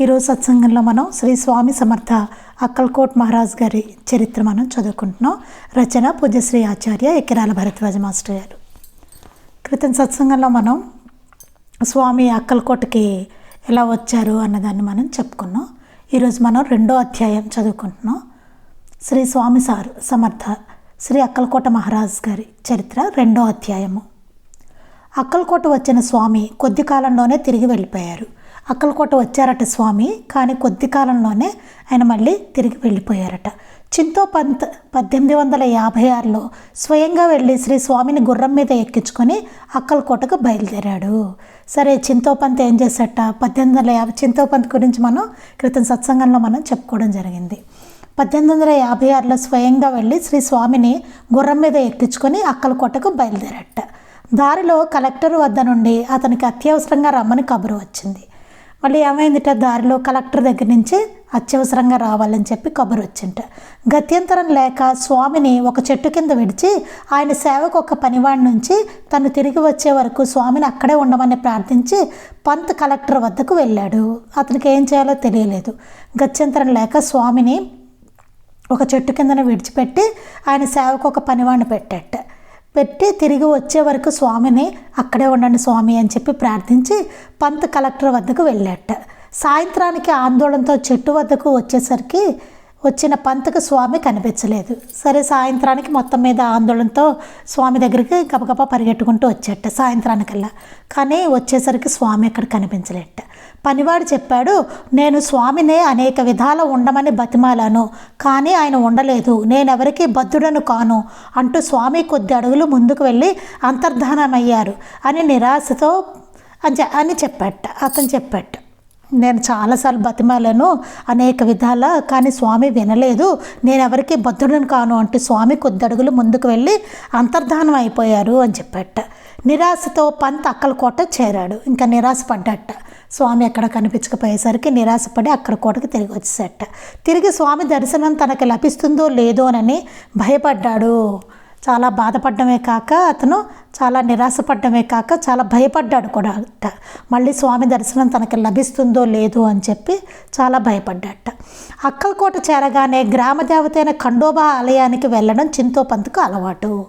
ఈరోజు సత్సంగంలో మనం శ్రీ స్వామి సమర్థ అక్కల్కోట్ మహారాజ్ గారి చరిత్ర మనం చదువుకుంటున్నాం. రచన పూజ్యశ్రీ ఆచార్య ఎకిరాల భరద్వాజ మాస్టర్ గారు. క్రితం సత్సంగంలో మనం స్వామి అక్కల్కోటకి ఎలా వచ్చారు అన్నదాన్ని మనం చెప్పుకున్నాం. ఈరోజు మనం రెండో అధ్యాయం చదువుకుంటున్నాం. శ్రీ స్వామి సార్ సమర్థ శ్రీ అక్కల్కోట మహారాజ్ గారి చరిత్ర రెండో అధ్యాయము. అక్కల్కోట వచ్చిన స్వామి కొద్ది కాలంలోనే తిరిగి వెళ్ళిపోయారు. అక్కలకోట వచ్చారట స్వామి కానీ కొద్ది కాలంలోనే ఆయన మళ్ళీ తిరిగి వెళ్ళిపోయారట. చింతో పంత్ పద్దెనిమిది వందల యాభై ఆరులో స్వయంగా వెళ్ళి శ్రీ స్వామిని గుర్రం మీద ఎక్కించుకొని అక్కలకోటకు బయలుదేరాడు. సరే చింతోపంత్ ఏం చేశాట పద్దెనిమిది వందల యాభై చింతోపంత్ గురించి మనం క్రితం సత్సంగంలో మనం చెప్పుకోవడం జరిగింది. పద్దెనిమిది వందల యాభై ఆరులో స్వయంగా వెళ్ళి శ్రీ స్వామిని గుర్రం మీద ఎక్కించుకొని అక్కలకోటకు బయలుదేరట దారిలో కలెక్టర్ వద్ద నుండి అతనికి అత్యవసరంగా రమ్మని కబురు వచ్చింది. మళ్ళీ ఏమైందిట? దారిలో కలెక్టర్ దగ్గర నుంచి అత్యవసరంగా రావాలని చెప్పి కబురు వచ్చింట గత్యంతరం లేక స్వామిని ఒక చెట్టు కింద విడిచి ఆయన సేవకు ఒక పనివాడి నుంచి తను తిరిగి వచ్చే వరకు స్వామిని అక్కడే ఉండమని ప్రార్థించి పంత్ కలెక్టర్ వద్దకు వెళ్ళాడు. అతనికి ఏం చేయాలో తెలియలేదు. గత్యంతరం లేక స్వామిని ఒక చెట్టు కిందన విడిచిపెట్టి ఆయన సేవకు ఒక పనివాడిని పెట్టాట. పెట్టి తిరిగి వచ్చే వరకు స్వామిని అక్కడే ఉండండి స్వామి అని చెప్పి ప్రార్థించి పంత్ కలెక్టర్ వద్దకు వెళ్ళాట. సాయంత్రానికి ఆందోళనతో చెట్టు వద్దకు వచ్చేసరికి వచ్చిన పంతకు స్వామి కనిపించలేదు. సరే సాయంత్రానికి మొత్తం మీద ఆందోళనతో స్వామి దగ్గరికి గబగబా పరిగెట్టుకుంటూ వచ్చేట సాయంత్రానికల్లా. కానీ వచ్చేసరికి స్వామి అక్కడ కనిపించలేట. పనివాడు చెప్పాడు నేను స్వామినే అనేక విధాల ఉండమని బతిమాలాను కానీ ఆయన ఉండలేదు. నేనెవరికి బద్ధుడను కాను. అంటూ స్వామి కొద్ది అడుగులు ముందుకు వెళ్ళి అంతర్ధానమయ్యారు అని నిరాశతో అని చెప్పాట అతను చెప్పాట. నేను చాలాసార్లు బతిమాలను అనేక విధాల కానీ స్వామి వినలేదు. నేను ఎవరికి బద్ధుడను కాను అంటూ స్వామి కొద్ది అడుగులు ముందుకు వెళ్ళి అంతర్ధానం అయిపోయారు అని చెప్పాట. నిరాశతో పంత్ అక్కలకోట చేరాడు. ఇంకా నిరాశపడ్డట. స్వామి ఎక్కడ కనిపించకపోయేసరికి నిరాశపడి అక్కడ కోటకు తిరిగి వచ్చేసట. తిరిగి స్వామి దర్శనం తనకి లభిస్తుందో లేదోనని భయపడ్డాడు. చాలా బాధపడమే కాక అతను చాలా నిరాశపడ్డమే కాక చాలా భయపడ్డాడు కూడా అట. మళ్ళీ స్వామి దర్శనం తనకి లభిస్తుందో లేదో అని చెప్పి చాలా భయపడ్డట. అక్కలకోట చేరగానే గ్రామ దేవతైన ఖండోబా ఆలయానికి వెళ్ళడం చింతోపంతుకు అలవాటు.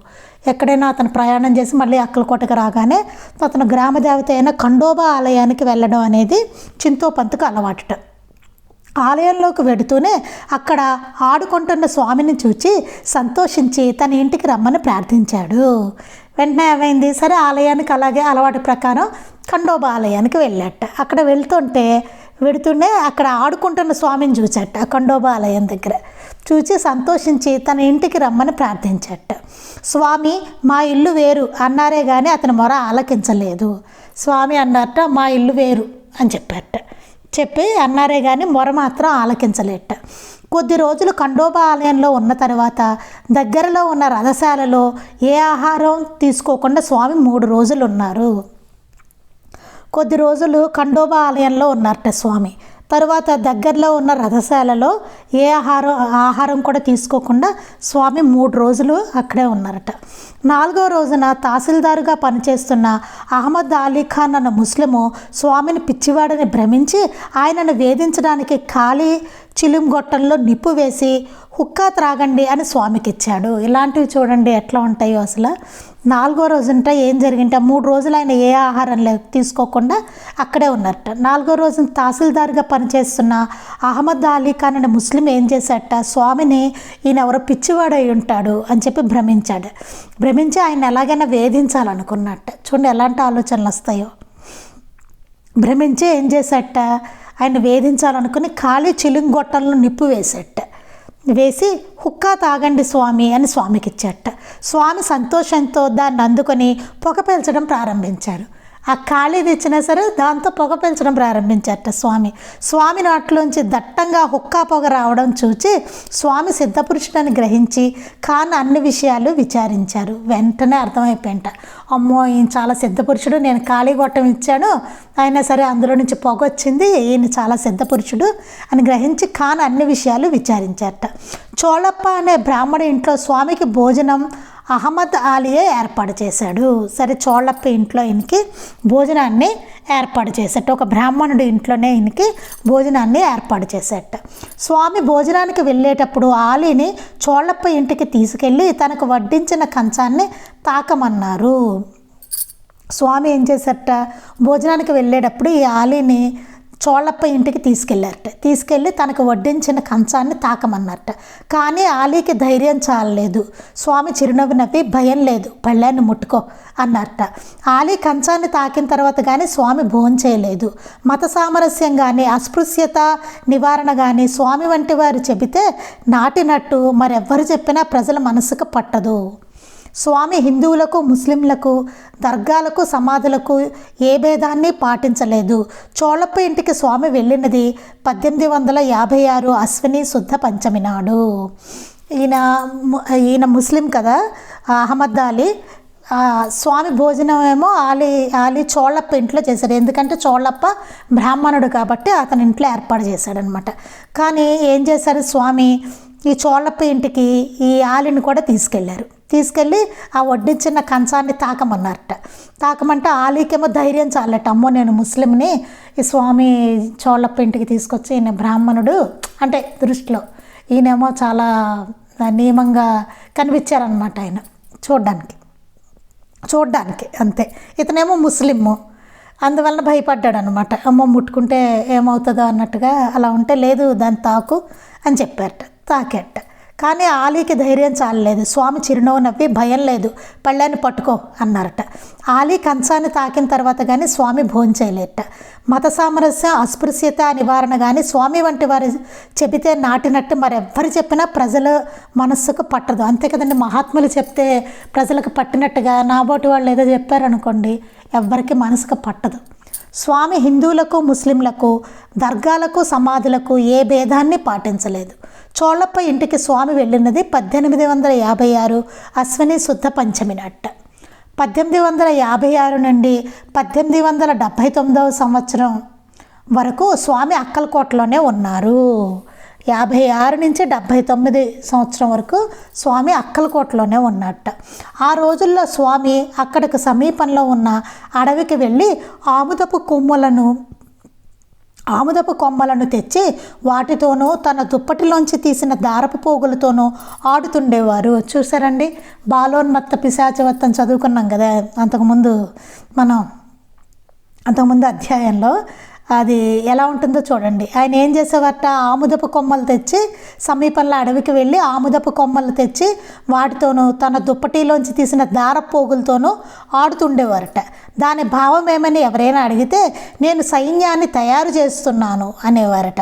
ఎక్కడైనా అతను ప్రయాణం చేసి మళ్ళీ అక్కలకోటకు రాగానే అతను గ్రామ దేవత అయిన ఖండోబా ఆలయానికి వెళ్ళడం అనేది చింతోపంతుకు అలవాటుట. ఆలయంలోకి వెడుతూనే అక్కడ ఆడుకుంటున్న స్వామిని చూచి సంతోషించి తన ఇంటికి రమ్మని ప్రార్థించాడు. వెంటనే ఏమైంది? సరే ఆలయానికి అలాగే అలవాటు ప్రకారం ఖండోబా ఆలయానికి వెళ్ళాట. అక్కడ వెళ్తుంటే వెడుతుండే అక్కడ ఆడుకుంటున్న స్వామిని చూచట ఖండోబాలయం దగ్గర. చూచి సంతోషించి తన ఇంటికి రమ్మని ప్రార్థించట. స్వామి మా ఇల్లు వేరు అన్నారే కానీ అతని మొర ఆలకించలేదు. స్వామి అన్నట్ట మా ఇల్లు వేరు అని చెప్పారట చెప్పి అన్నారే కానీ మొర మాత్రం ఆలకించలేట. కొద్ది రోజులు ఖండోబా ఆలయంలో ఉన్న తర్వాత దగ్గరలో ఉన్న రథశాలలో ఏ ఆహారం తీసుకోకుండా స్వామి మూడు రోజులు ఉన్నారు కొద్ది రోజులు ఖండోబా ఆలయంలో ఉన్నారట స్వామి. తరువాత దగ్గరలో ఉన్న రథశాలలో ఏ ఆహారం ఆహారం కూడా తీసుకోకుండా స్వామి మూడు రోజులు అక్కడే ఉన్నారట. నాలుగో రోజున తహసీల్దారుగా పనిచేస్తున్న అహ్మద్ అలీ ఖాన్ అన్న ముస్లిము స్వామిని పిచ్చివాడని భ్రమించి ఆయనను వేధించడానికి ఖాళీ చిలుం గొట్టంలో నిప్పు వేసి హుక్కా త్రాగండి అని స్వామికి ఇచ్చాడు ఇలాంటివి చూడండి ఎట్లా ఉంటాయో అసలు. నాలుగో రోజుంట ఏం జరిగింటే? మూడు రోజులు ఆయన ఏ ఆహారం తీసుకోకుండా అక్కడే ఉన్నట్ట నాలుగో రోజున తహసీల్దార్గా పనిచేస్తున్న అహ్మద్ అలీ ఖాన్ అనే ముస్లిం ఏం చేశాట స్వామిని ఈయన ఎవరో పిచ్చివాడై ఉంటాడు అని చెప్పి భ్రమించాడు. భ్రమించి ఆయన ఎలాగైనా వేధించాలనుకున్నట్ట. చూడండి ఎలాంటి ఆలోచనలు వస్తాయో. భ్రమించి ఏం చేశాట ఆయన వేధించాలనుకుని ఖాళీ చిలుంగొట్టంలో నిప్పు వేసేట వేసి హుక్కా తాగండి స్వామి అని స్వామికి ఇచ్చేట స్వామి సంతోషంతో దాన్ని అందుకొని పొగ పీల్చడం ప్రారంభించారు. ఆ ఖాళీ తెచ్చినా సరే దాంతో పొగ పెంచడం ప్రారంభించారట స్వామి. స్వామి నాట్లోంచి దట్టంగా హుక్కా పొగ రావడం చూచి స్వామి సిద్ధపురుషుడని గ్రహించి ఖాన్ అన్ని విషయాలు విచారించారు. వెంటనే అర్థమైపోయింట. అమ్మో ఈయన చాలా సిద్ధపురుషుడు నేను ఖాళీ గొట్టం ఇచ్చాను అయినా సరే అందులో నుంచి పొగ వచ్చింది ఈయన చాలా సిద్ధపురుషుడు అని గ్రహించి ఖాన్ అన్ని విషయాలు విచారించారట. చోళప్ప అనే బ్రాహ్మణ ఇంట్లో స్వామికి భోజనం అహ్మద్ ఆలియే ఏర్పాటు చేశాడు. సరే చోళప్ప ఇంట్లో ఈయనకి భోజనాన్ని ఏర్పాటు చేసేట. ఒక బ్రాహ్మణుడి ఇంట్లోనే ఈయనకి భోజనాన్ని ఏర్పాటు చేసేట. స్వామి భోజనానికి వెళ్ళేటప్పుడు ఆలీని చోళప్ప ఇంటికి తీసుకెళ్ళి తనకు వడ్డించిన కంచాన్ని తాకమన్నారు. స్వామి ఏం చేశారట భోజనానికి వెళ్ళేటప్పుడు ఈ ఆలీని చోళప్ప ఇంటికి తీసుకెళ్ళారట. తీసుకెళ్ళి తనకు వడ్డించిన కంచాన్ని తాకమన్నారట. కానీ ఆలీకి ధైర్యం చాలలేదు. స్వామి చిరునవ్వు నవ్వి భయం లేదు పళ్ళాన్ని ముట్టుకో అన్నట ఆలీ కంచాన్ని తాకిన తర్వాత కానీ స్వామి భోంచేయలేదు మత సామరస్యం కానీ అస్పృశ్యత నివారణ కానీ స్వామి వంటి వారు చెబితే నాటినట్టు మరెవ్వరు చెప్పినా ప్రజల మనసుకు పట్టదు. స్వామి హిందువులకు ముస్లింలకు దర్గాలకు సమాధులకు ఏ భేదాన్ని పాటించలేదు. చోళప్ప ఇంటికి స్వామి వెళ్ళినది పద్దెనిమిది వందల యాభై ఆరు అశ్విని శుద్ధ పంచమి నాడు. ఈయన ఈయన ముస్లిం కదా అహ్మద్ అలీ. స్వామి భోజనం ఏమో ఆలి ఆలి చోళప్ప ఇంట్లో చేశాడు. ఎందుకంటే చోళప్ప బ్రాహ్మణుడు కాబట్టి అతని ఇంట్లో ఏర్పాటు చేశాడనమాట కానీ ఏం చేశారు స్వామి? ఈ చోళ్ళప్ప ఇంటికి ఈ ఆలిని కూడా తీసుకెళ్ళారు తీసుకెళ్ళి ఆ వడ్డించిన కంచాన్ని తాకమన్నారట. తాకమంటే ఆలీకేమో ధైర్యం చాలట. అమ్మో నేను ముస్లింని ఈ స్వామి చోళ్ళప్ప ఇంటికి తీసుకొచ్చి ఈయన బ్రాహ్మణుడు అంటే దృష్టిలో ఈయనేమో చాలా నియమంగా కనిపించారనమాట ఆయన చూడ్డానికి. చూడ్డానికి అంతే. ఇతనేమో ముస్లిము. అందువలన భయపడ్డాడు అనమాట అమ్మ ముట్టుకుంటే ఏమవుతుందో అన్నట్టుగా అలా ఉంటే లేదు దాన్ని తాకు అని చెప్పారట. తాకేట కానీ ఆలీకి ధైర్యం చాలలేదు. స్వామి చిరునవ్వు నవ్వి భయం లేదు పళ్ళాన్ని పట్టుకో అన్నారట. ఆలీ కంచాన్ని తాకిన తర్వాత కానీ స్వామి భోంచేయలేట మత సామరస్యం అస్పృశ్యత నివారణ కానీ స్వామి వంటి వారు చెబితే నాటినట్టు మరెవ్వరు చెప్పినా ప్రజల మనస్సుకు పట్టదు. అంతే కదండి మహాత్ములు చెప్తే ప్రజలకు పట్టినట్టుగా నాబోటి వాళ్ళు ఏదో చెప్పారనుకోండి ఎవ్వరికి మనసుకు పట్టదు. స్వామి హిందువులకు ముస్లింలకు దర్గాలకు సమాధులకు ఏ భేదాన్ని పాటించలేదు. చోళప్ప ఇంటికి స్వామి వెళ్ళినది పద్దెనిమిది వందల యాభై ఆరు అశ్విని శుద్ధ పంచమి నాట. పద్దెనిమిది వందల యాభై ఆరు నుండి పద్దెనిమిది వందల డెబ్భై తొమ్మిదవ సంవత్సరం వరకు స్వామి అక్కలకోటలోనే ఉన్నారు. యాభై ఆరు నుంచి డెబ్భై తొమ్మిది సంవత్సరం వరకు స్వామి అక్కలకోటలోనే ఉన్నట్ట ఆ రోజుల్లో స్వామి అక్కడికి సమీపంలో ఉన్న అడవికి వెళ్ళి ఆముదపు కొమ్ములను ఆముదపు కొమ్మలను తెచ్చి వాటితోనూ తన దుప్పటిలోంచి తీసిన దారపు పోగులతోనూ ఆడుతుండేవారు. చూసారండి బాలోన్మత్త పిశాచవత్తం చదువుకున్నాం కదా. అంతకుముందు మనం అంతకుముందు అధ్యాయంలో అది ఎలా ఉంటుందో చూడండి. ఆయన ఏం చేసేవారట? ఆముదపు కొమ్మలు తెచ్చి సమీపంలో అడవికి వెళ్ళి ఆముదపు కొమ్మలు తెచ్చి వాటితోనూ తన దుప్పటిలోంచి తీసిన దార పోగులతోనూ ఆడుతుండేవారట. దాని భావం ఏమని ఎవరైనా అడిగితే నేను సైన్యాన్ని తయారు చేస్తున్నాను అనేవారట.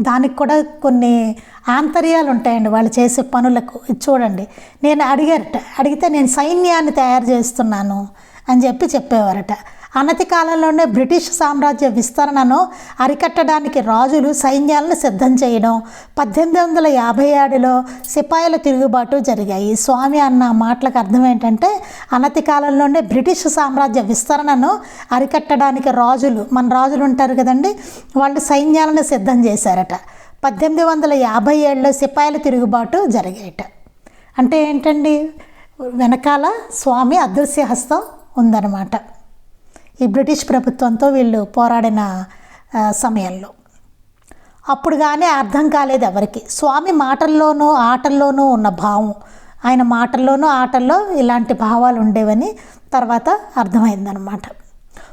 దానికి కూడా కొన్ని ఆంతర్యాలు ఉంటాయండి వాళ్ళు చేసే పనులకు. చూడండి. నేను అడిగారట అడిగితే నేను సైన్యాన్ని తయారు చేస్తున్నాను అని చెప్పి చెప్పేవారట. అనతి కాలంలోనే బ్రిటిష్ సామ్రాజ్య విస్తరణను అరికట్టడానికి రాజులు సైన్యాలను సిద్ధం చేయడం పద్దెనిమిది వందల యాభై ఏడులో సిపాయిల తిరుగుబాటు జరిగాయి. స్వామి అన్న మాటలకు అర్థం ఏంటంటే అనతి కాలంలోనే బ్రిటిష్ సామ్రాజ్య విస్తరణను అరికట్టడానికి రాజులు మన రాజులు ఉంటారు కదండి వాళ్ళు సైన్యాలను సిద్ధం చేశారట. పద్దెనిమిది వందల యాభై ఏడులో సిపాయిల తిరుగుబాటు జరిగాయట అంటే ఏంటండి వెనకాల స్వామి అదృశ్య హస్తం ఉందన్నమాట. ఈ బ్రిటిష్ ప్రభుత్వంతో వీళ్ళు పోరాడిన సమయంలో. అప్పుడు కానీ అర్థం కాలేదు ఎవరికి. స్వామి మాటల్లోనూ ఆటల్లోనూ ఉన్న భావం. ఆయన మాటల్లోనూ ఆటల్లో ఇలాంటి భావాలు ఉండేవని తర్వాత అర్థమైందనమాట.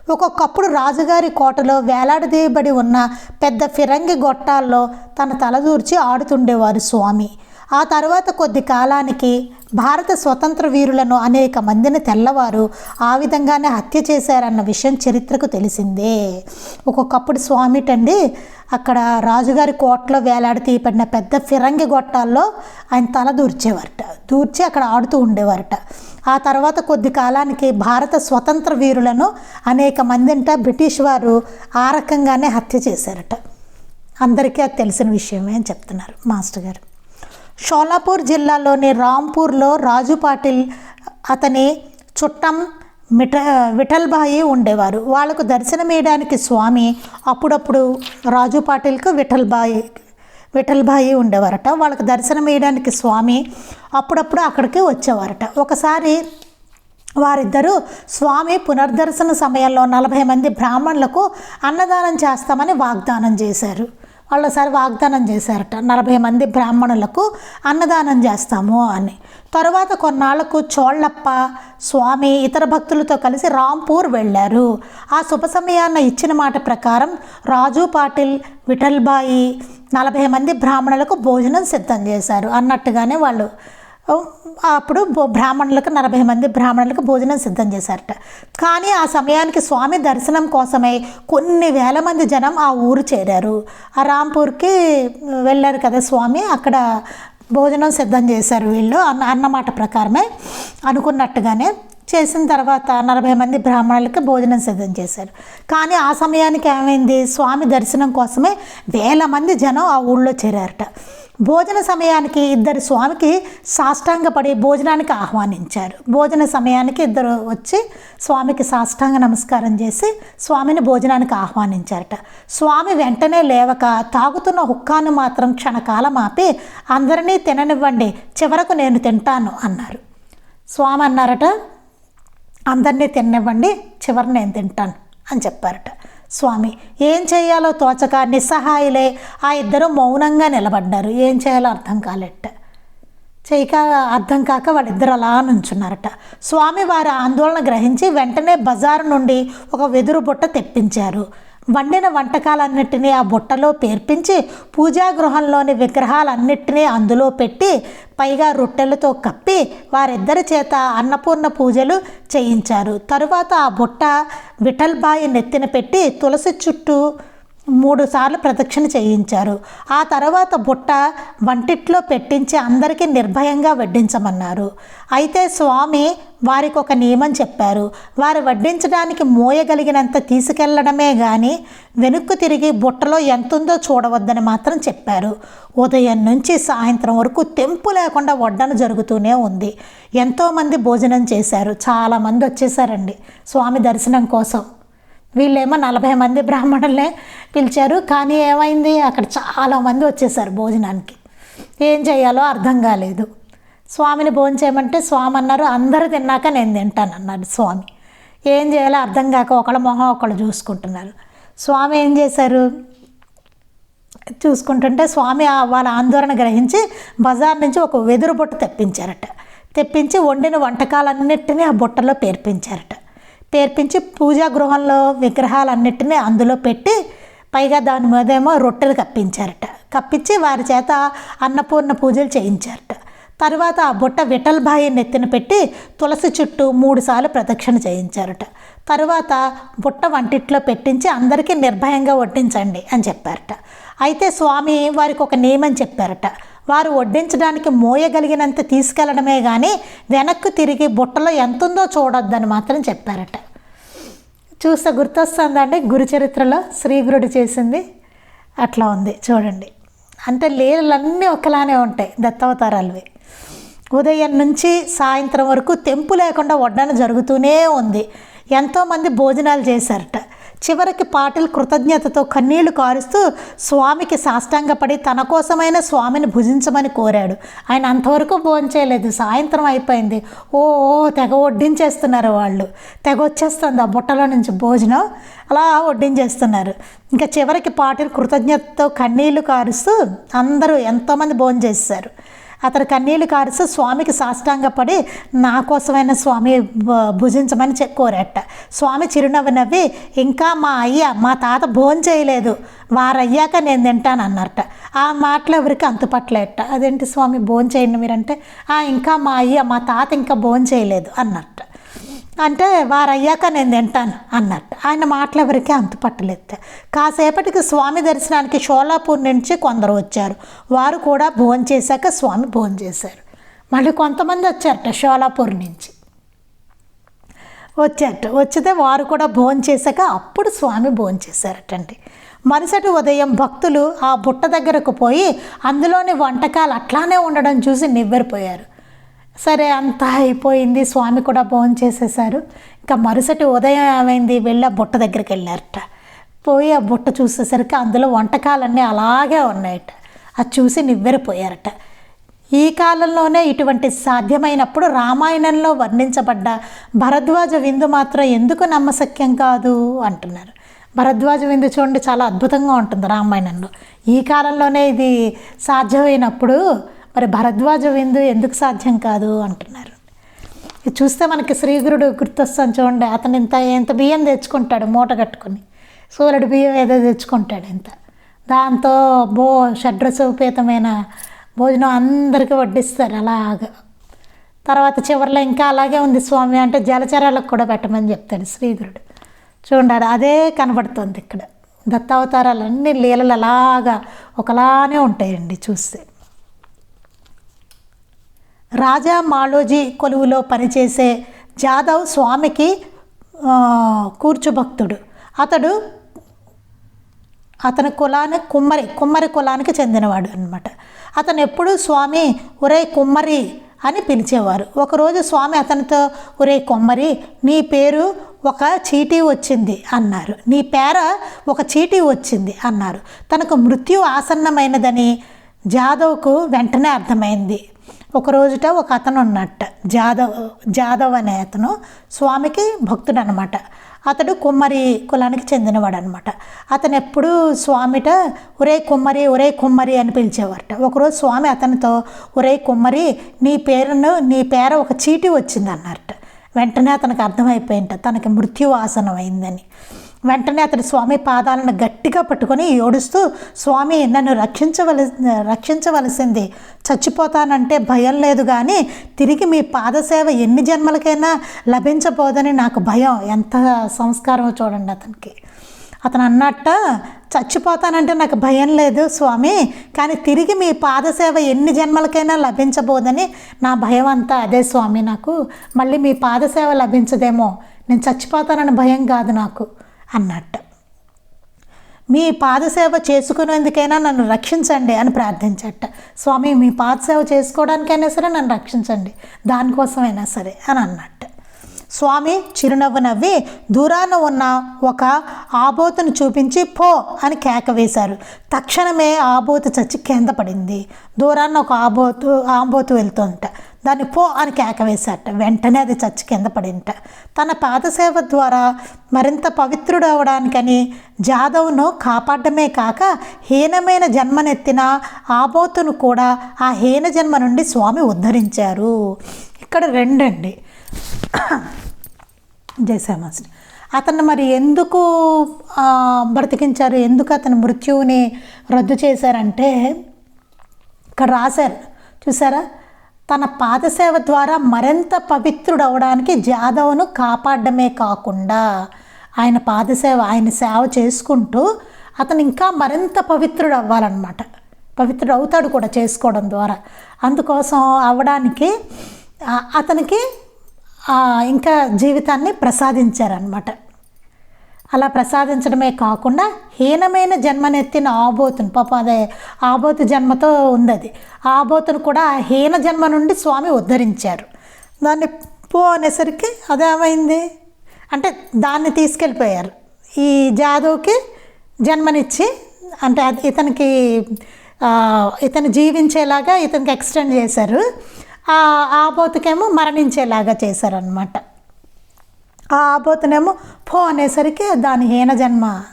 ఒక్కొక్కప్పుడు రాజుగారి కోటలో వేలాడదీయబడి ఉన్న పెద్ద ఫిరంగి గొట్టాల్లో తన తలదూర్చి ఆడుతుండేవారు స్వామి. ఆ తర్వాత కొద్ది కాలానికి భారత స్వతంత్ర వీరులను అనేక మందిని తెల్లవారు ఆ విధంగానే హత్య చేశారన్న విషయం చరిత్రకు తెలిసిందే. ఒక్కొక్కప్పుడు స్వామిటండి అక్కడ రాజుగారి కోటలో వేలాడి తీయబడిన పెద్ద ఫిరంగి గొట్టాల్లో ఆయన తల దూర్చేవారట. దూర్చి అక్కడ ఆడుతూ ఉండేవారట. ఆ తర్వాత కొద్ది కాలానికి భారత స్వతంత్ర వీరులను అనేక మందింట బ్రిటిష్ వారు ఆ రకంగానే హత్య చేశారట. అందరికీ అది తెలిసిన విషయమే అని చెప్తున్నారు మాస్టర్ గారు. షోలాపూర్ జిల్లాలోని రాంపూర్లో రాజు పాటిల్ అతని చుట్టం మిఠ విఠల్బాయి ఉండేవారు. వాళ్ళకు దర్శనమేయడానికి స్వామి అప్పుడప్పుడు రాజు పాటిల్కు విఠల్బాయి విఠల్బాయి ఉండేవారట. వాళ్ళకు దర్శనం వేయడానికి స్వామి అప్పుడప్పుడు అక్కడికి వచ్చేవారట. ఒకసారి వారిద్దరూ స్వామి పునర్దర్శన సమయంలో నలభై మంది బ్రాహ్మణులకు అన్నదానం చేస్తామని వాగ్దానం చేశారు. వాళ్ళు ఒకసారి వాగ్దానం చేశారట నలభై మంది బ్రాహ్మణులకు అన్నదానం చేస్తాము అని. తరువాత కొన్నాళ్ళకు చోళ్ళప్ప స్వామి ఇతర భక్తులతో కలిసి రాంపూర్ వెళ్ళారు. ఆ శుభ సమయాన్న ఇచ్చిన మాట ప్రకారం రాజు పాటిల్ విఠల్బాయి నలభై మంది బ్రాహ్మణులకు భోజనం సిద్ధం చేశారు. అన్నట్టుగానే వాళ్ళు అప్పుడు బో- బ్రాహ్మణులకు నలభై మంది బ్రాహ్మణులకు భోజనం సిద్ధం చేశారట. కానీ ఆ సమయానికి స్వామి దర్శనం కోసమై కొన్ని వేల మంది జనం ఆ ఊరు చేరారు. ఆ రాంపూర్కి వెళ్ళారు కదా స్వామి అక్కడ భోజనం సిద్ధం చేశారు వీళ్ళు అన్న అన్నమాట ప్రకారమే అనుకున్నట్టుగానే చేసిన తర్వాత నలభై మంది బ్రాహ్మణులకి భోజనం సిద్ధం చేశారు. కానీ ఆ సమయానికి ఏమైంది? స్వామి దర్శనం కోసమే వేల మంది జనం ఆ ఊళ్ళో చేరారట. భోజన సమయానికి ఇద్దరు స్వామికి సాష్టాంగపడి భోజనానికి ఆహ్వానించారు. భోజన సమయానికి ఇద్దరు వచ్చి స్వామికి సాష్టాంగ నమస్కారం చేసి స్వామిని భోజనానికి ఆహ్వానించారట. స్వామి వెంటనే లేవక తాగుతున్న హుక్కాను మాత్రం క్షణకాలం ఆపి అందరినీ తిననివ్వండి చివరకు నేను తింటాను అన్నారు. స్వామి అన్నారట అందరినీ తిననివ్వండి చివరి నేను తింటాను అని చెప్పారట. స్వామి ఏం చేయాలో తోచక నిస్సహాయులే. ఆ ఇద్దరు మౌనంగా నిలబడ్డారు. ఏం చేయాలో అర్థం కాలేట చేయక అర్థం కాక వాళ్ళిద్దరు అలా నుంచున్నారట. స్వామి వారి ఆందోళన గ్రహించి వెంటనే బజారు నుండి ఒక వెదురు బుట్ట తెప్పించారు. వండిన వంటకాలన్నిటినీ ఆ బుట్టలో పేర్పించి పూజా గృహంలోని విగ్రహాలన్నిటినీ అందులో పెట్టి పైగా రొట్టెలతో కప్పి వారిద్దరి చేత అన్నపూర్ణ పూజలు చేయించారు. తరువాత ఆ బుట్ట విఠల్బాయి నెత్తిన పెట్టి తులసి చుట్టూ మూడు సార్లు ప్రదక్షిణ చేయించారు. ఆ తర్వాత బుట్ట వంటిట్లో పెట్టించి అందరికీ నిర్భయంగా వడ్డించమన్నారు. అయితే స్వామి వారికి ఒక నియమం చెప్పారు. వారు వడ్డించడానికి మోయగలిగినంత తీసుకెళ్ళడమే కానీ వెనుక్కు తిరిగి బుట్టలో ఎంతుందో చూడవద్దని మాత్రం చెప్పారు. ఉదయం నుంచి సాయంత్రం వరకు తెంపు లేకుండా వడ్డన జరుగుతూనే ఉంది. ఎంతోమంది భోజనం చేశారు. చాలామంది వచ్చేసారండి. స్వామి దర్శనం కోసం. వీళ్ళేమో నలభై మంది బ్రాహ్మణులనే పిలిచారు. కానీ ఏమైంది? అక్కడ చాలామంది వచ్చేసారు భోజనానికి. ఏం చేయాలో అర్థం కాలేదు. స్వామిని భోజనం చేయమంటే స్వామి అన్నారు అందరూ తిన్నాక నేను తింటాను అన్నాడు స్వామి. ఏం చేయాలో అర్థం కాక ఒకళ్ళ మొహం ఒకళ్ళు చూసుకుంటున్నారు. స్వామి ఏం చేశారు? చూసుకుంటుంటే స్వామి వాళ్ళ ఆందోళన గ్రహించి బజార్ నుంచి ఒక వెదురు బుట్ట తెప్పించారట. తెప్పించి వండిన వంటకాలన్నిటినీ ఆ బుట్టలో పేర్పించారట. తీర్పించి పూజా గృహంలో విగ్రహాలన్నిటినీ అందులో పెట్టి పైగా దాని మీదేమో రొట్టెలు కప్పించారట. కప్పించి వారి చేత అన్నపూర్ణ పూజలు చేయించారట. తర్వాత ఆ బుట్ట విఠల్బాయి నెత్తిన పెట్టి తులసి చుట్టూ మూడుసార్లు ప్రదక్షిణ చేయించారట. తర్వాత బుట్ట వంటిట్లో పెట్టించి అందరికీ నిర్భయంగా వడ్డించండి అని చెప్పారట. అయితే స్వామి వారికి ఒక నియమం చెప్పారట. వారు వడ్డించడానికి మోయగలిగినంత తీసుకెళ్ళడమే కానీ వెనక్కు తిరిగి బుట్టలో ఎంతుందో చూడొద్దని మాత్రం చెప్పారట. చూస్తే గుర్తొస్తుందండి గురు చరిత్రలో శ్రీగురుడు చేసింది అట్లా ఉంది చూడండి. అంటే లీలలన్నీ ఒకలానే ఉంటాయి దత్తవతారాలువి. ఉదయం నుంచి సాయంత్రం వరకు తెంపు లేకుండా వడ్డన జరుగుతూనే ఉంది. ఎంతోమంది భోజనాలు చేశారట. చివరికి పాటిల్ కృతజ్ఞతతో కన్నీళ్ళు కారుస్తూ స్వామికి సాష్టాంగపడి తన కోసమైన స్వామిని భుజించమని కోరాడు. ఆయన అంతవరకు భోంచేయలేదు సాయంత్రం అయిపోయింది. ఓ ఓ, తెగ వడ్డించేస్తున్నారు వాళ్ళు. తెగ వచ్చేస్తుంది ఆ బుట్టలో నుంచి భోజనం. అలా వడ్డించేస్తున్నారు. ఇంకా చివరికి పాటిల్ కృతజ్ఞతతో కన్నీళ్ళు కారుస్తూ అందరూ ఎంతోమంది భోజనం చేశారు అతను కన్నీళ్ళు కారుస్తూ స్వామికి సాష్టాంగపడి నా కోసమైన స్వామి భుజించమని కోరట స్వామి చిరునవ్వు నవ్వి ఇంకా మా అయ్య మా తాత భోజనం చేయలేదు. వారయ్యాక నేను తింటాను అన్నట్ట ఆ మాటలు ఎవరికి అంతుపట్లేట అదేంటి స్వామి భోజనం చేయండి మీరంటే ఇంకా మా అయ్య మా తాత ఇంకా భోజనం చేయలేదు అన్నట్ట అంటే వారయ్యాక నేను తింటాను అన్నట్టు. ఆయన మాటలు అంత అంతుపట్టలేదు. కాసేపటికి స్వామి దర్శనానికి షోలాపూర్ నుంచి కొందరు వచ్చారు. వారు కూడా భోజనం చేశాక స్వామి భోజనం చేశారు. మళ్ళీ కొంతమంది వచ్చారట షోలాపూర్ నుంచి. వచ్చారట. వచ్చితే వారు కూడా భోజనం చేశాక అప్పుడు స్వామి భోజనం చేశారటండి. మరుసటి ఉదయం భక్తులు ఆ బుట్ట దగ్గరకు పోయి అందులోని వంటకాలు అట్లానే ఉండడం చూసి నివ్వెరిపోయారు. సరే అంతా అయిపోయింది. స్వామి కూడా భోజనం చేసేసారు. ఇంకా మరుసటి ఉదయం ఏమైంది? వెళ్ళి ఆ బుట్ట దగ్గరికి వెళ్ళారట. పోయి ఆ బుట్ట చూసేసరికి అందులో వంటకాలన్నీ అలాగే ఉన్నాయట. అది చూసి నివ్వెరపోయారట. ఈ కాలంలోనే ఇటువంటి సాధ్యమైనప్పుడు రామాయణంలో వర్ణించబడ్డ భరద్వాజ విందు మాత్రం ఎందుకు నమ్మశక్యం కాదు అంటున్నారు. భరద్వాజ విందు చూడండి చాలా అద్భుతంగా ఉంటుంది రామాయణంలో. ఈ కాలంలోనే ఇది సాధ్యమైనప్పుడు మరి భరద్వాజ విందు ఎందుకు సాధ్యం కాదు అంటున్నారు. ఇది చూస్తే మనకి శ్రీగురుడు గుర్తొస్తాను చూడండి అతను ఇంత ఎంత బియ్యం తెచ్చుకుంటాడు మూట కట్టుకొని. సూర్యుడు బియ్యం ఏదో తెచ్చుకుంటాడు ఇంత. దాంతో బో షడ్రసోపేతమైన భోజనం అందరికీ వడ్డిస్తారు అలాగా. తర్వాత చివరిలో ఇంకా అలాగే ఉంది స్వామి అంటే జలచరాలకు కూడా పెట్టమని చెప్తాడు శ్రీగురుడు. చూడండి అదే కనబడుతుంది ఇక్కడ. దత్తావతారాలన్నీ లీలలు అలాగా ఒకలానే ఉంటాయండి చూస్తే. రాజా మాళోజీ కొలువులో పనిచేసే జాదవ్ స్వామికి కూర్చుభక్తుడు. అతడు అతని కులాన్ని కుమ్మరి కుమ్మరి కులానికి చెందినవాడు అనమాట అతను ఎప్పుడూ స్వామి ఒరే కుమ్మరి అని పిలిచేవారు. ఒకరోజు స్వామి అతనితో ఒరే కుమ్మరి నీ పేరు ఒక చీటీ వచ్చింది అన్నారు. నీ పేర ఒక చీటీ వచ్చింది అన్నారు. తనకు మృత్యు ఆసన్నమైనదని జాదవ్కు వెంటనే అర్థమైంది ఒక రోజుట ఒక అతను ఉన్నట్ట జాదవ్ జాదవ్ అనే అతను స్వామికి భక్తుడు అనమాట అతడు కుమ్మరి కులానికి చెందినవాడు అనమాట అతను ఎప్పుడూ స్వామిట ఒరే కుమ్మరి ఒరే కుమ్మరి అని పిలిచేవారట. ఒకరోజు స్వామి అతనితో ఒరే కుమ్మరి నీ పేరును నీ పేర ఒక చీటీ వచ్చింది వెంటనే అతనికి అర్థమైపోయింట తనకి మృత్యు అయిందని. వెంటనే అతడు స్వామి పాదాలను గట్టిగా పట్టుకొని ఏడుస్తూ స్వామి నన్ను రక్షించవల రక్షించవలసింది. చచ్చిపోతానంటే భయం లేదు కానీ తిరిగి మీ పాదసేవ ఎన్ని జన్మలకైనా లభించబోదని నాకు భయం. ఎంత సంస్కారమో చూడండి అతనికి. అతను అన్నట్ట చచ్చిపోతానంటే నాకు భయం లేదు స్వామి కానీ తిరిగి మీ పాదసేవ ఎన్ని జన్మలకైనా లభించబోదని నా భయం అంతా అదే స్వామి నాకు. మళ్ళీ మీ పాదసేవ లభించదేమో. నేను చచ్చిపోతానని భయం కాదు నాకు. అన్నట్టు. మీ పాదసేవ చేసుకునేందుకైనా నన్ను రక్షించండి అని ప్రార్థించట. స్వామి మీ పాదసేవ చేసుకోవడానికైనా సరే నన్ను రక్షించండి. దానికోసమైనా సరే అని అన్నట్టు. స్వామి చిరునవ్వు నవ్వి దూరాన ఉన్న ఒక ఆబోతును చూపించి పో అని కేక వేశారు. తక్షణమే ఆబోతు చచ్చి కింద పడింది. దూరాన ఒక ఆబోతు ఆబోతు వెళ్తుంట. దాన్ని పో అని కేకవేశాట వెంటనే అది చచ్చి కింద పడింట. తన పాదసేవ ద్వారా మరింత పవిత్రుడవడానికని జాదవ్ను కాపాడమే కాక హీనమైన జన్మనెత్తిన ఆబోతును కూడా ఆ హీన జన్మ నుండి స్వామి ఉద్ధరించారు. ఇక్కడ రెండండి. జయసామాస్టర్ అతను మరి ఎందుకు బ్రతికించారు? ఎందుకు అతని మృత్యువుని రద్దు చేశారంటే ఇక్కడ రాశారు. చూసారా తన పాదసేవ ద్వారా మరింత పవిత్రుడవడానికి జాదవ్ను కాపాడమే కాకుండా ఆయన పాదసేవ ఆయన సేవ చేసుకుంటూ అతను ఇంకా మరింత పవిత్రుడు అవ్వాలన్నమాట పవిత్రుడు అవుతాడు కూడా చేసుకోవడం ద్వారా. అందుకోసం అవ్వడానికి అతనికి ఇంకా జీవితాన్ని ప్రసాదించారనమాట అలా ప్రసాదించడమే కాకుండా హీనమైన జన్మనెత్తిన ఆబోతును పాప అదే ఆబోతు జన్మతో ఉంది అది ఆబోతును కూడా హీన జన్మ నుండి స్వామి ఉద్ధరించారు. దాన్ని పో అనేసరికి అదేమైంది? అంటే దాన్ని తీసుకెళ్ళిపోయారు. ఈ జాదవ్కి జన్మనిచ్చి అంటే ఇతనికి ఇతను జీవించేలాగా ఇతనికి ఎక్స్టెండ్ చేశారు. ఆ ఆబోతుకేమో మరణించేలాగా చేశారనమాట ఆ ఆబోతునేమో పో అనేసరికి దాని హీన జన్మ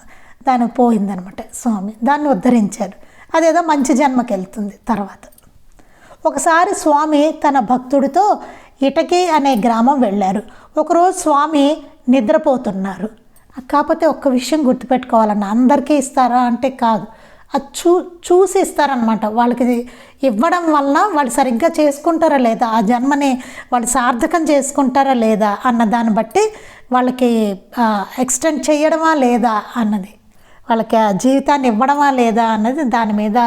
దాని పోయిందనమాట స్వామి. దాన్ని ఉద్ధరించారు. అదేదో మంచి జన్మకి వెళ్తుంది తర్వాత. ఒకసారి స్వామి తన భక్తుడితో ఇటకి అనే గ్రామం వెళ్ళారు. ఒకరోజు స్వామి నిద్రపోతున్నారు. కాకపోతే ఒక్క విషయం గుర్తుపెట్టుకోవాలన్న అందరికీ ఇస్తారా అంటే కాదు. అది చూ చూసి ఇస్తారనమాట వాళ్ళకి ఇవ్వడం వలన వాళ్ళు సరిగ్గా చేసుకుంటారా లేదా? ఆ జన్మని వాళ్ళు సార్థకం చేసుకుంటారా లేదా? అన్న దాన్ని బట్టి వాళ్ళకి ఎక్స్టెండ్ చేయడమా లేదా అన్నది. వాళ్ళకి ఆ జీవితాన్ని ఇవ్వడమా లేదా అన్నది దాని మీద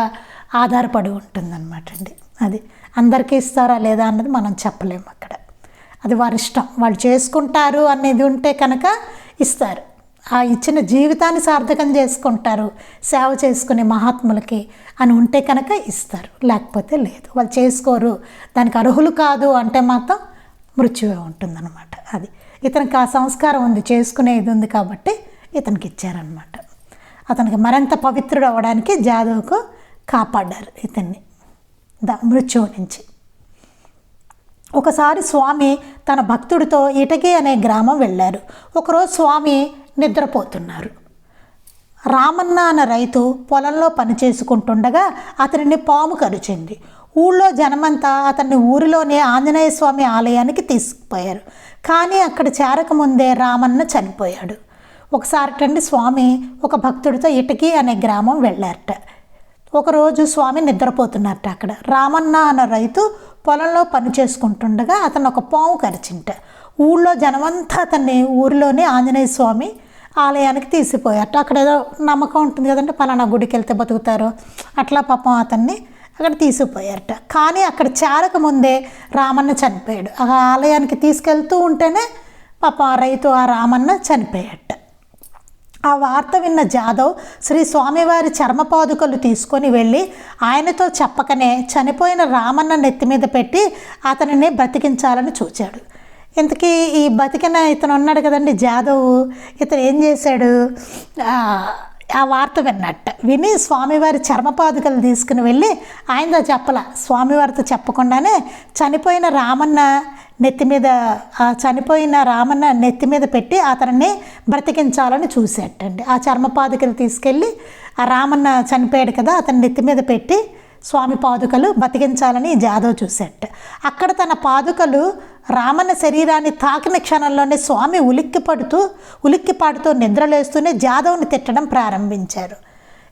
ఆధారపడి ఉంటుందన్నమాట అండి. అది అందరికీ ఇస్తారా లేదా అన్నది మనం చెప్పలేము అక్కడ. అది వారి ఇష్టం. వాళ్ళు చేసుకుంటారు అనేది ఉంటే కనుక ఇస్తారు. ఆ ఇచ్చిన జీవితాన్ని సార్థకం చేసుకుంటారు సేవ చేసుకునే మహాత్ములకి అని ఉంటే కనుక ఇస్తారు. లేకపోతే లేదు. వాళ్ళు చేసుకోరు. దానికి అర్హులు కాదు అంటే మాత్రం మృత్యువే ఉంటుందన్నమాట అది. ఇతనికి ఆ సంస్కారం ఉంది చేసుకునేది ఉంది కాబట్టి ఇతనికి ఇచ్చారనమాట అతనికి మరింత పవిత్రుడు అవ్వడానికి జాదవ్కు కాపాడారు ఇతన్ని ద మృత్యువు నుంచి. ఒకసారి స్వామి తన భక్తుడితో ఇటకీ అనే గ్రామం వెళ్ళారు. ఒకరోజు స్వామి నిద్రపోతున్నారు. రామన్న అన్న రైతు పొలంలో పని చేసుకుంటుండగా అతనిని పాము కరిచింది. ఊళ్ళో జనమంతా అతన్ని ఊరిలోనే ఆంజనేయ స్వామి ఆలయానికి తీసుకుపోయారు. కానీ అక్కడ చేరకముందే రామన్న చనిపోయాడు. ఒకసారిటండి స్వామి ఒక భక్తుడితో ఇటకీ అనే గ్రామం వెళ్ళారట. ఒకరోజు స్వామి నిద్రపోతున్నారట అక్కడ. రామన్న అన్న రైతు పొలంలో పని చేసుకుంటుండగా అతను ఒక పాము కరిచింట. ఊళ్ళో జనమంతా అతన్ని ఊరిలోనే ఆంజనేయ స్వామి ఆలయానికి తీసిపోయారట. అక్కడ ఏదో నమ్మకం ఉంటుంది కదంటే పలానా గుడికి వెళ్తే బతుకుతారు. అట్లా పాపం అతన్ని అక్కడ తీసుకుపోయారట కానీ అక్కడ చేరక ముందే రామన్న చనిపోయాడు. ఆ ఆలయానికి తీసుకెళ్తూ ఉంటేనే పాపం ఆ రైతు ఆ రామన్న చనిపోయాట ఆ వార్త విన్న జాదవ్ శ్రీ స్వామివారి చర్మపాదుకలు తీసుకొని వెళ్ళి ఆయనతో చెప్పకనే చనిపోయిన రామన్న నెత్తి మీద పెట్టి అతనిని బ్రతికించాలని చూచాడు. ఇంతకీ ఈ బతికిన ఇతను ఉన్నాడు కదండి జాదవ్. ఇతను ఏం చేశాడు? ఆ, వార్త విన్నట్ట. విని స్వామివారి చర్మపాదుకలు తీసుకుని వెళ్ళి ఆయనతో చెప్పల. స్వామివారితో చెప్పకుండానే చనిపోయిన రామన్న నెత్తి మీద చనిపోయిన రామన్న నెత్తి మీద పెట్టి అతనిని బ్రతికించాలని చూసేటండి. ఆ చర్మపాదుకలు తీసుకెళ్ళి ఆ రామన్న చనిపోయాడు కదా అతని నెత్తి మీద పెట్టి స్వామి పాదుకలు బతికించాలని జాదవ్ చూసేట అక్కడ తన పాదుకలు రామన్న శరీరాన్ని తాకిన క్షణంలోనే స్వామి ఉలిక్కిపడుతూ ఉలిక్కి పాడుతూ నిద్రలేస్తూనే జాదవ్ని తిట్టడం ప్రారంభించారు.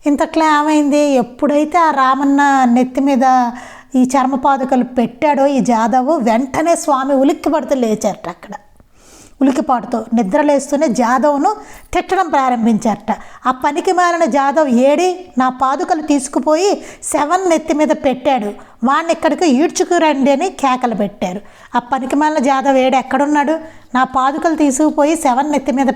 ఇంతట్లో ఏమైంది? ఎప్పుడైతే ఆ రామన్న నెత్తి మీద ఈ చర్మపాదుకలు పెట్టాడో ఈ జాదవ్ వెంటనే స్వామి ఉలిక్కిపడుతూ లేచారట అక్కడ. ఉలికిపాటుతో నిద్రలేస్తూనే జాదవ్ను తిట్టడం ప్రారంభించారట. ఆ పనికి మారిన జాదవ్ ఏడి నా పాదుకలు తీసుకుపోయి శవన్ నెత్తి మీద పెట్టాడు. వాడిని ఇక్కడికి ఈడ్చుకురండి అని కేకలు పెట్టారు. ఆ పనికి మాలిన జాదవ్ ఏడు ఎక్కడున్నాడు? నా పాదుకలు తీసుకుపోయి శవన్ నెత్తి మీద